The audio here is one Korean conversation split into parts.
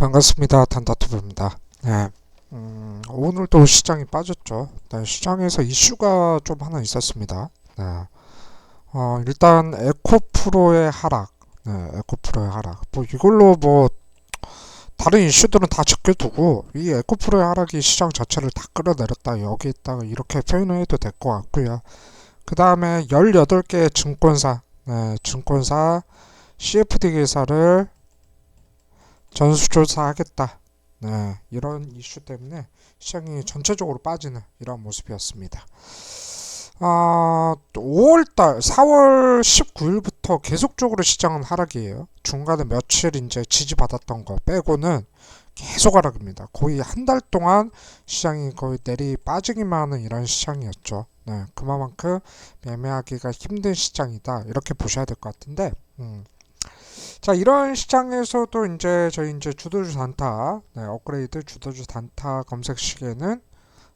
반갑습니다. 단다투브입니다. 네. 음, 오늘도 시장이 빠졌죠. 네, 시장에서 이슈가 좀 하나 있었습니다. 네. 어, 일단 에코프로의 하락. 네, 에코프로의 하락. 뭐 이걸로 뭐 다른 이슈들은 다 제껴두고 이 에코프로의 하락이 시장 자체를 다 끌어내렸다. 여기 있다가 이렇게 표현을 해도 될 것 같고요. 그 다음에 18개의 증권사, 네, 증권사 CFD 계사를 전수조사하겠다. 네, 이런 이슈 때문에 시장이 전체적으로 빠지는 이런 모습이었습니다. 아, 5월달, 4월 19일부터 계속적으로 시장은 하락이에요. 중간에 며칠 이제 지지받았던 거 빼고는 계속 하락입니다. 거의 한 달 동안 시장이 거의 내리 빠지기만 하는 이런 시장이었죠. 네, 그만큼 매매하기가 힘든 시장이다. 이렇게 보셔야 될 것 같은데, 음. 자, 이런 시장에서도 이제 저희 이제 주도주 단타, 네, 업그레이드 주도주 단타 검색 시계는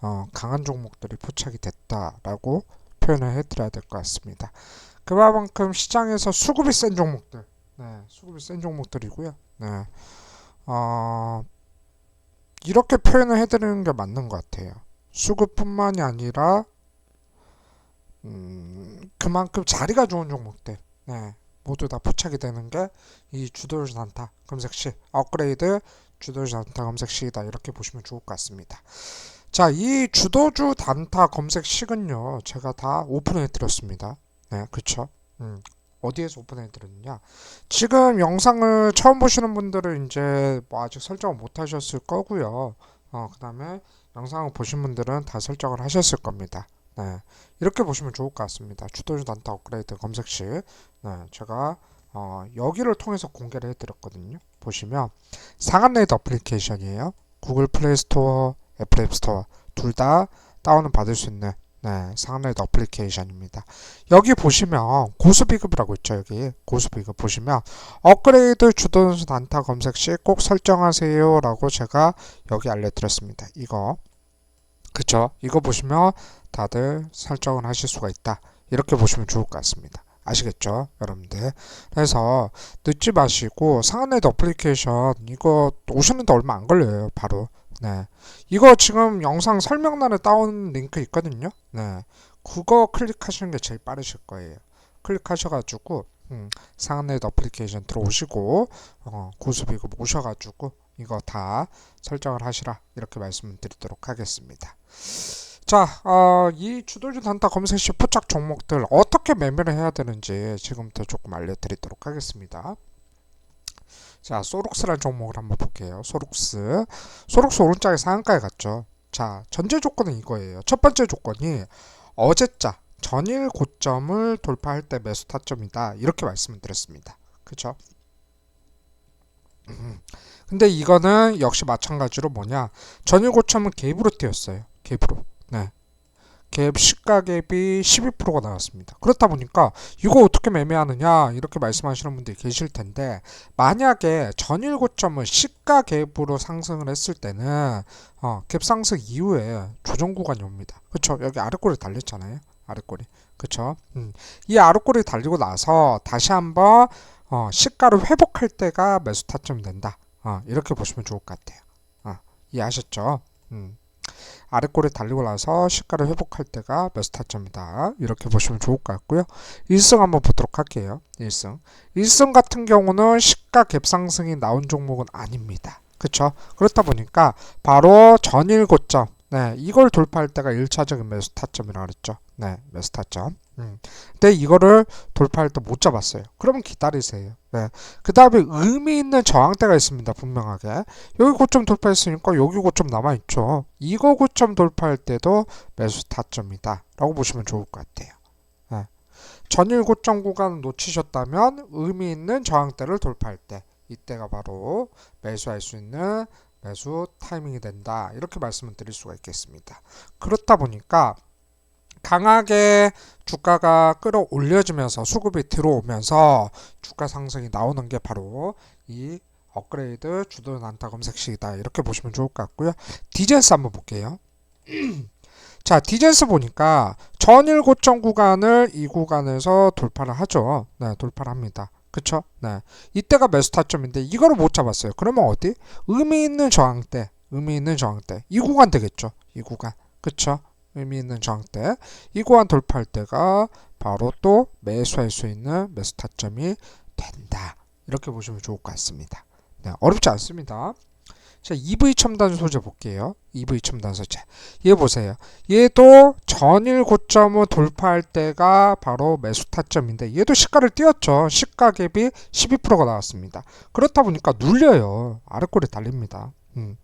어, 강한 종목들이 포착이 됐다라고 표현을 해드려야 될 것 같습니다. 그만큼 시장에서 수급이 센 종목들, 네, 수급이 센 종목들이고요. 네, 어, 이렇게 표현을 해드리는 게 맞는 것 같아요. 수급뿐만이 아니라 음, 그만큼 자리가 좋은 종목들, 네, 모두 다 포착이 되는 게 이 주도주 단타 검색 시 업그레이드 주도주 단타 검색 시이다 이렇게 보시면 좋을 것 같습니다. 자, 이 주도주 단타 검색식은요, 제가 다 오픈해 드렸습니다. 네, 그쵸? 음, 어디에서 오픈해 드렸느냐? 지금 영상을 처음 보시는 분들은 이제 뭐 아직 설정을 못 하셨을 거고요. 어, 그 다음에 영상을 보신 분들은 다 설정을 하셨을 겁니다. 네, 이렇게 보시면 좋을 것 같습니다. 주도주 단타 업그레이드 검색식. 네, 제가 어, 여기를 통해서 공개를 해드렸거든요. 보시면 상한레이드 어플리케이션이에요. 구글 플레이 스토어, 애플 앱 스토어 둘 다 다운을 받을 수 있는 네, 상한레이드 어플리케이션입니다. 여기 보시면 고수비급이라고 있죠. 여기 고수비급 보시면 업그레이드 주도수 단타 검색 시 꼭 설정하세요 라고 제가 여기 알려드렸습니다. 이거 그쵸? 이거 보시면 다들 설정을 하실 수가 있다. 이렇게 보시면 좋을 것 같습니다. 아시겠죠? 여러분들. 그래서 늦지 마시고 상한레이드 어플리케이션 이거 오시는데 얼마 안 걸려요. 바로. 네. 이거 지금 영상 설명란에 다운 링크 있거든요. 네. 그거 클릭하시는 게 제일 빠르실 거예요. 클릭하셔가지고 음, 상한레이드 어플리케이션 들어오시고 어, 고수비급 오셔가지고 이거 다 설정을 하시라 이렇게 말씀드리도록 하겠습니다. 자, 어, 이 주도주 단타 검색 시 포착 종목들 어떻게 매매를 해야 되는지 지금부터 조금 알려드리도록 하겠습니다. 자, 소록스라는 종목을 한번 볼게요. 소록스. 소록스 오른쪽에 상한가에 갔죠. 자, 전제 조건은 이거예요. 첫 번째 조건이 어제자 전일 고점을 돌파할 때 매수 타점이다. 이렇게 말씀을 드렸습니다. 그쵸? 음. 근데 이거는 역시 마찬가지로 뭐냐 전일 고점은 갭으로 뛰었어요. 갭으로. 네. 갭 시가갭이 12%가 나왔습니다. 그렇다 보니까 이거 어떻게 매매하느냐 이렇게 말씀하시는 분들이 계실 텐데 만약에 전일 고점을 시가갭으로 상승을 했을 때는 어, 갭 상승 이후에 조정 구간이 옵니다. 그렇죠? 여기 아래꼬리 달렸잖아요. 아래꼬리. 그렇죠? 음. 이 아래꼬리 달리고 나서 다시 한번 어, 시가를 회복할 때가 매수 타점이 된다. 어, 이렇게 보시면 좋을 것 같아요. 어, 이해하셨죠? 음. 아래꼬리 달리고 나서 시가를 회복할 때가 매수 타점이다. 이렇게 보시면 좋을 것 같고요. 1승 한번 보도록 할게요. 1승. 1승 같은 경우는 시가 갭 상승이 나온 종목은 아닙니다. 그렇죠? 그렇다 보니까 바로 전일 고점 네, 이걸 돌파할 때가 1차적인 매수 타점이라고 그랬죠. 네, 매수 타점. 음. 근데 이거를 돌파할 때못 잡았어요. 그러면 기다리세요. 네. 그 다음에 의미 있는 저항대가 있습니다. 분명하게. 여기 고점 돌파했으니까 여기 고점 남아있죠. 이거 고점 돌파할 때도 매수 타점이다. 라고 보시면 좋을 것 같아요. 네. 전일 고점 구간 놓치셨다면 의미 있는 저항대를 돌파할 때 이때가 바로 매수할 수 있는 매수 타이밍이 된다. 이렇게 말씀을 드릴 수가 있겠습니다. 그렇다 보니까 강하게 주가가 끌어올려지면서 수급이 들어오면서 주가 상승이 나오는 게 바로 이 업그레이드 주도 난타 검색식이다. 이렇게 보시면 좋을 것 같고요. 디젠스 한번 볼게요. 자, 디젠스 보니까 전일 고점 구간을 이 구간에서 돌파를 하죠. 네, 돌파를 합니다. 그쵸? 네. 이때가 매수 타점인데 이거를 못 잡았어요. 그러면 어디? 의미 있는 저항대, 의미 있는 저항대. 이 구간 되겠죠. 이 구간. 그쵸? 의미 있는 저항대. 이 구간 돌파할 때가 바로 또 매수할 수 있는 매수 타점이 된다. 이렇게 보시면 좋을 것 같습니다. 네, 어렵지 않습니다. 자, EV 첨단 소재 볼게요. EV 첨단 소재. 얘 보세요. 얘도 전일 고점을 돌파할 때가 바로 매수 타점인데 얘도 시가를 띄웠죠. 시가 갭이 12%가 나왔습니다. 그렇다 보니까 눌려요. 아래꼬리 달립니다. 음,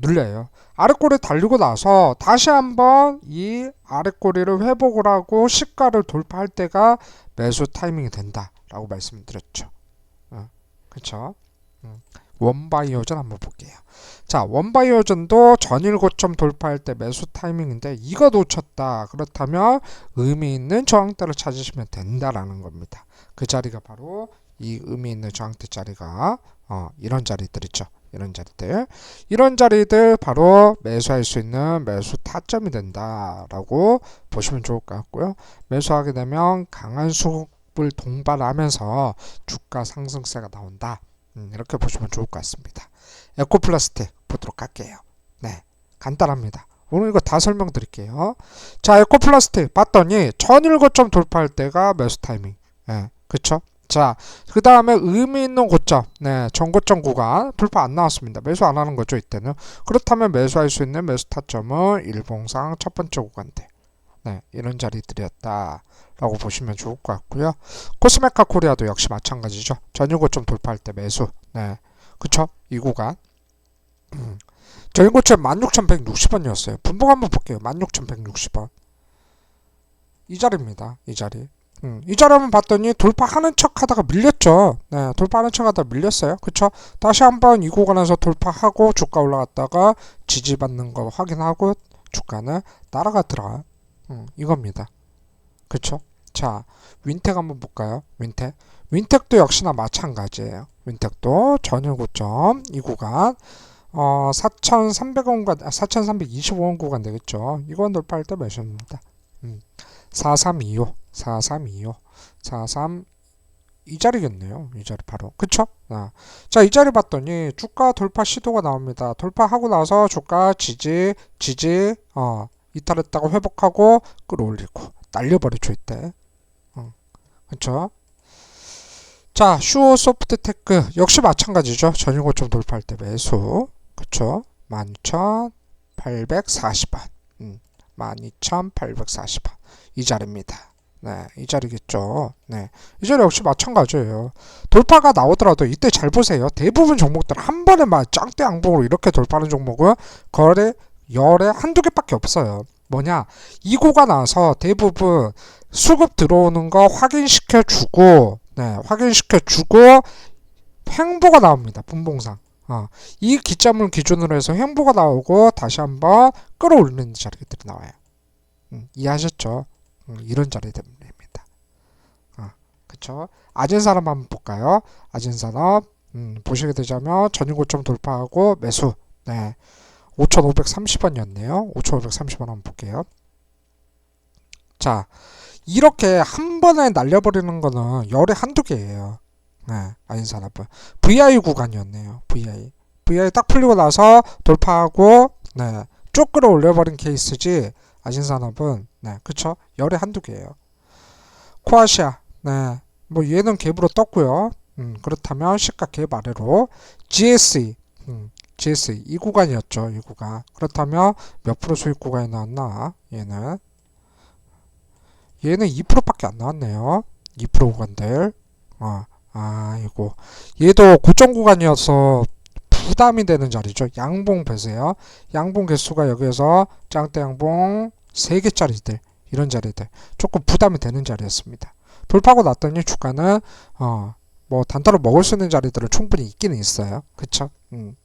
눌려요. 아래꼬리 달리고 나서 다시 한번 이 아래꼬리를 회복을 하고 시가를 돌파할 때가 매수 타이밍이 된다라고 말씀드렸죠. 어, 그렇죠? 음. 원바이오전 한번 볼게요. 자, 원바이오전도 전일 고점 돌파할 때 매수 타이밍인데 이거 놓쳤다. 그렇다면 의미 있는 저항대를 찾으시면 된다라는 겁니다. 그 자리가 바로 이 의미 있는 저항대 자리가 어, 이런 자리들이죠. 이런 자리들. 이런 자리들 바로 매수할 수 있는 매수 타점이 된다라고 보시면 좋을 것 같고요. 매수하게 되면 강한 수급을 동반하면서 주가 상승세가 나온다. 음, 이렇게 보시면 좋을 것 같습니다. 에코플라스틱 보도록 할게요. 네, 간단합니다. 오늘 이거 다 설명드릴게요. 자, 에코플라스틱 봤더니 전일 고점 돌파할 때가 매수 타이밍. 네, 그쵸? 자, 그 다음에 의미 있는 고점, 네, 전고점 구간 돌파 안 나왔습니다. 매수 안 하는 거죠, 이때는. 그렇다면 매수할 수 있는 매수 타점은 일봉상 첫 번째 구간대. 네, 이런 자리들이었다. 라고 보시면 좋을 것 같고요. 코스메카 코리아도 역시 마찬가지죠. 전일 고점 돌파할 때 매수. 네. 그쵸? 이 구간. 전일 고점 16,160원이었어요. 분봉 한번 볼게요. 16,160원. 이 자리입니다. 이 자리. 음, 이 한번 봤더니 돌파하는 척 하다가 밀렸죠. 네, 돌파하는 척 하다가 밀렸어요. 그쵸? 다시 한번 이 구간에서 돌파하고 주가 올라갔다가 지지받는 거 확인하고 주가는 따라가더라. 음, 이겁니다. 그쵸? 자, 윈텍 한번 볼까요? 윈텍. 윈텍도 역시나 마찬가지예요. 윈텍도 전일 고점 이 구간 어, 4,300원과 4,325원 구간 되겠죠. 이건 돌파할 때 몇입니다. 음, 4325, 4325, 43 이 자리겠네요. 이 자리 바로. 그쵸? 아. 자, 이 자리 봤더니 주가 돌파 시도가 나옵니다. 돌파하고 나서 주가 지지, 지지, 어, 이탈했다가 회복하고 끌어올리고 날려버리죠 이때. 어, 그렇죠? 자, 슈어 소프트 테크 역시 마찬가지죠. 전일 고점 돌파할 때 매수. 그렇죠? 12,840원. 음, 12,840원. 이 자리입니다. 네, 이 자리겠죠. 네, 이 자리 역시 마찬가지예요. 돌파가 나오더라도 이때 잘 보세요. 대부분 종목들 한 번에 막 짱대 양봉으로 이렇게 돌파하는 종목은 거래 열에 한두 개밖에 없어요. 뭐냐? 이고가 나서 대부분 수급 들어오는 거 확인시켜 주고, 네, 확인시켜 주고, 횡보가 나옵니다. 분봉상. 어, 이 기점을 기준으로 해서 횡보가 나오고 다시 한번 끌어올리는 자리들이 나와요. 음, 이해하셨죠? 음, 이런 자리들입니다. 어, 그쵸? 아진 산업 한번 볼까요? 아진 산업, 음, 보시게 되자면 전인고점 돌파하고 매수, 네. 5,530원이었네요. 5,530원 한번 볼게요. 자, 이렇게 한 번에 날려버리는 거는 열에 한두 개예요. 네, 아인산업은. VI 구간이었네요. VI. VI 딱 풀리고 나서 돌파하고, 네, 쭉 끌어올려버린 케이스지, 아신산업은, 네, 그쵸? 열에 한두 개예요. 코아시아, 네, 뭐 얘는 갭으로 떴고요. 음, 그렇다면 시가 갭 아래로 GSE, 음, GS 이 구간이었죠. 이 구간. 그렇다면 몇 프로 수익 구간이 나왔나? 얘는 얘는 2%밖에 안 나왔네요. 2% 구간들. 어, 아이고. 얘도 고점 구간이어서 부담이 되는 자리죠. 양봉 배세요. 양봉 개수가 여기에서 짱대 양봉 3개짜리들 이런 자리들 조금 부담이 되는 자리였습니다. 돌파하고 났더니 주가는 어, 뭐 단타로 먹을 수 있는 자리들은 충분히 있기는 있어요. 그쵸? 음.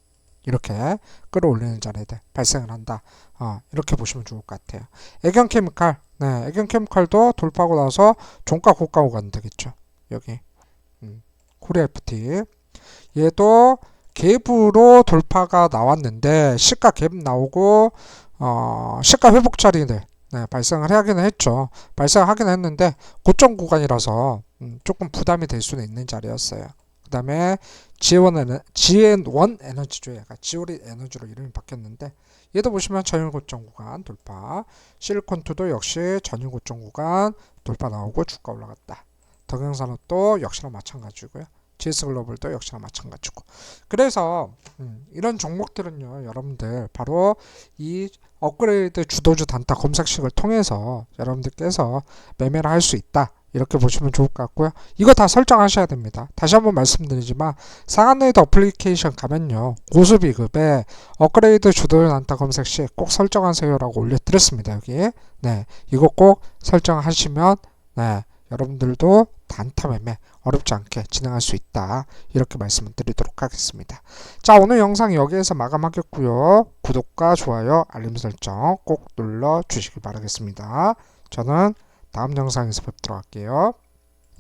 이렇게 끌어올리는 자리들 발생을 한다. 어, 이렇게 보시면 좋을 것 같아요. 애견 케미칼, 네, 애견 케미칼도 돌파하고 나서 종가 고가 오가는 되겠죠. 여기 음, 코리아 FT 얘도 갭으로 돌파가 나왔는데 시가 갭 나오고 어, 시가 회복 자리들 네, 발생을 하기는 했죠. 발생하긴 했는데 고점 구간이라서 음, 조금 부담이 될 수는 있는 자리였어요. 그 다음에 GN1, GN1 에너지죠. 얘가 지오리 에너지로 이름이 바뀌었는데 얘도 보시면 전일 고점 구간 돌파 실리콘2도 역시 전일 고점 구간 돌파 나오고 주가 올라갔다. 덕영산업도 역시나 마찬가지고요. GS글로벌도 역시나 마찬가지고. 그래서 음, 이런 종목들은요 여러분들 바로 이 업그레이드 주도주 단타 검색식을 통해서 여러분들께서 매매를 할 수 있다. 이렇게 보시면 좋을 것 같고요. 이거 다 설정하셔야 됩니다. 다시 한번 말씀드리지만 상한레이드 어플리케이션 가면요 고수비급에 업그레이드 주도주 단타 검색 시꼭 설정하세요라고 올려드렸습니다 여기. 네 이거 꼭 설정하시면 네 여러분들도 단타 매매 어렵지 않게 진행할 수 있다. 이렇게 말씀을 드리도록 하겠습니다. 자, 오늘 영상 여기에서 마감하겠고요. 구독과 좋아요, 알림 설정 꼭 눌러 주시기 바라겠습니다. 저는 다음 영상에서 뵙도록 할게요.